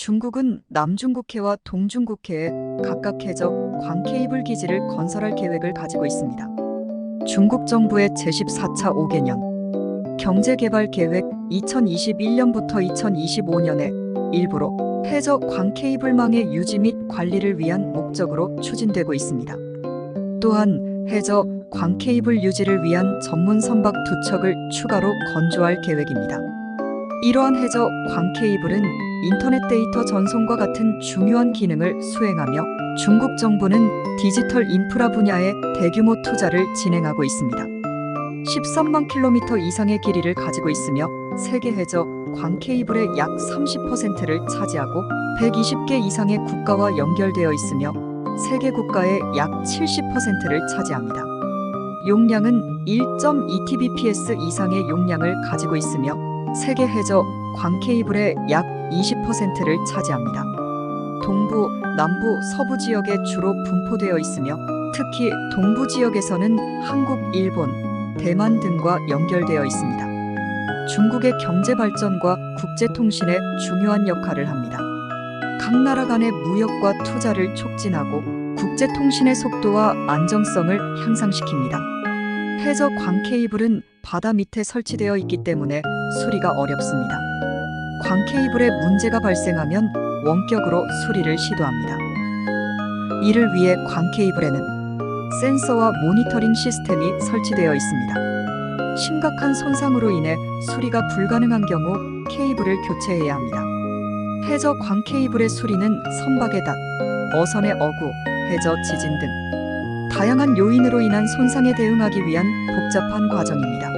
중국은 남중국해와 동중국해에 각각 해저 광케이블 기지를 건설할 계획을 가지고 있습니다. 중국 정부의 제14차 5개년 경제개발 계획 2021년부터 2025년에 일부러 해저 광케이블망의 유지 및 관리를 위한 목적으로 추진되고 있습니다. 또한 해저 광케이블 유지를 위한 전문 선박 두 척을 추가로 건조할 계획입니다. 이러한 해저 광케이블은 인터넷 데이터 전송과 같은 중요한 기능을 수행하며 중국 정부는 디지털 인프라 분야에 대규모 투자를 진행하고 있습니다. 13만 킬로미터 이상의 길이를 가지고 있으며 세계 해저 광케이블의 약 30%를 차지하고 120개 이상의 국가와 연결되어 있으며 세계 국가의 약 70%를 차지합니다. 용량은 1.2 tbps 이상의 용량을 가지고 있으며 세계 해저 광 케이블의 약 20%를 차지합니다. 동부, 남부, 서부 지역에 주로 분포되어 있으며 특히 동부 지역에서는 한국, 일본, 대만 등과 연결되어 있습니다. 중국의 경제 발전과 국제 통신에 중요한 역할을 합니다. 각 나라 간의 무역과 투자를 촉진하고 국제 통신의 속도와 안정성을 향상시킵니다. 해저 광 케이블은 바다 밑에 설치되어 있기 때문에 수리가 어렵습니다. 광 케이블에 문제가 발생하면 원격으로 수리를 시도합니다. 이를 위해 광 케이블에는 센서와 모니터링 시스템이 설치되어 있습니다. 심각한 손상으로 인해 수리가 불가능한 경우 케이블을 교체해야 합니다. 해저 광 케이블의 수리는 선박의 닷, 어선의 어구, 해저 지진 등 다양한 요인으로 인한 손상에 대응하기 위한 복잡한 과정입니다.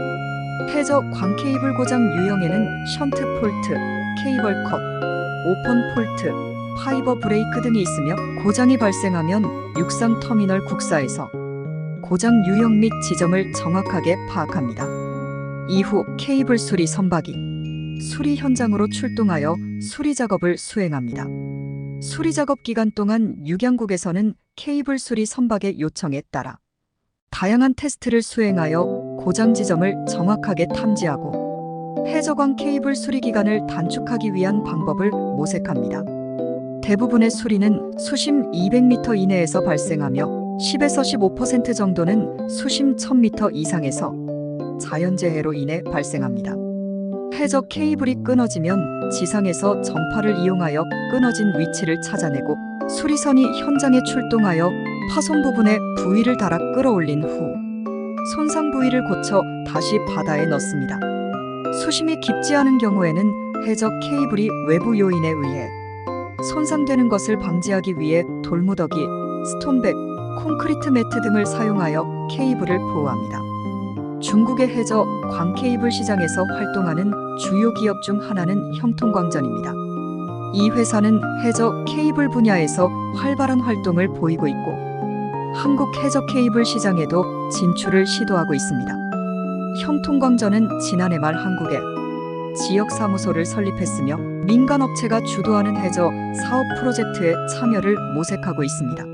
해저 광 케이블 고장 유형에는 션트 폴트, 케이블 컷, 오펀 폴트, 파이버 브레이크 등이 있으며 고장이 발생하면 육상 터미널 국사에서 고장 유형 및 지점을 정확하게 파악합니다. 이후 케이블 수리 선박이 수리 현장으로 출동하여 수리 작업을 수행합니다. 수리 작업 기간 동안 육양국에서는 케이블 수리 선박의 요청에 따라 다양한 테스트를 수행하여 고장 지점을 정확하게 탐지하고 해저광 케이블 수리 기간을 단축하기 위한 방법을 모색합니다. 대부분의 수리는 수심 200m 이내에서 발생하며 10에서 15% 정도는 수심 1000m 이상에서 자연재해로 인해 발생합니다. 해저 케이블이 끊어지면 지상에서 전파를 이용하여 끊어진 위치를 찾아내고 수리선이 현장에 출동하여 파손 부분에 부위를 달아 끌어올린 후 손상 부위를 고쳐 다시 바다에 넣습니다. 수심이 깊지 않은 경우에는 해저 케이블이 외부 요인에 의해 손상되는 것을 방지하기 위해 돌무더기, 스톤백, 콘크리트 매트 등을 사용하여 케이블을 보호합니다. 중국의 해저 광케이블 시장에서 활동하는 주요 기업 중 하나는 형통광전입니다. 이 회사는 해저 케이블 분야에서 활발한 활동을 보이고 있고 한국 해저 케이블 시장에도 진출을 시도하고 있습니다. 형통광전은 지난해 말 한국에 지역 사무소를 설립했으며 민간 업체가 주도하는 해저 사업 프로젝트에 참여를 모색하고 있습니다.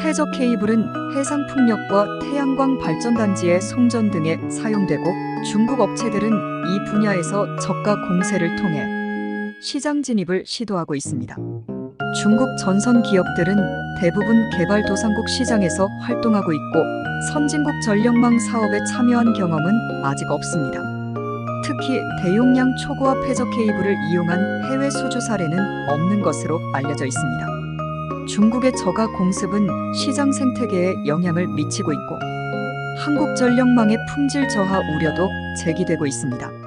해저 케이블은 해상 풍력과 태양광 발전단지의 송전 등에 사용되고 중국 업체들은 이 분야에서 저가 공세를 통해 시장 진입을 시도하고 있습니다. 중국 전선 기업들은 대부분 개발도상국 시장에서 활동하고 있고 선진국 전력망 사업에 참여한 경험은 아직 없습니다. 특히 대용량 초고압 해저 케이블을 이용한 해외 수주 사례는 없는 것으로 알려져 있습니다. 중국의 저가 공습은 시장 생태계에 영향을 미치고 있고 한국 전력망의 품질 저하 우려도 제기되고 있습니다.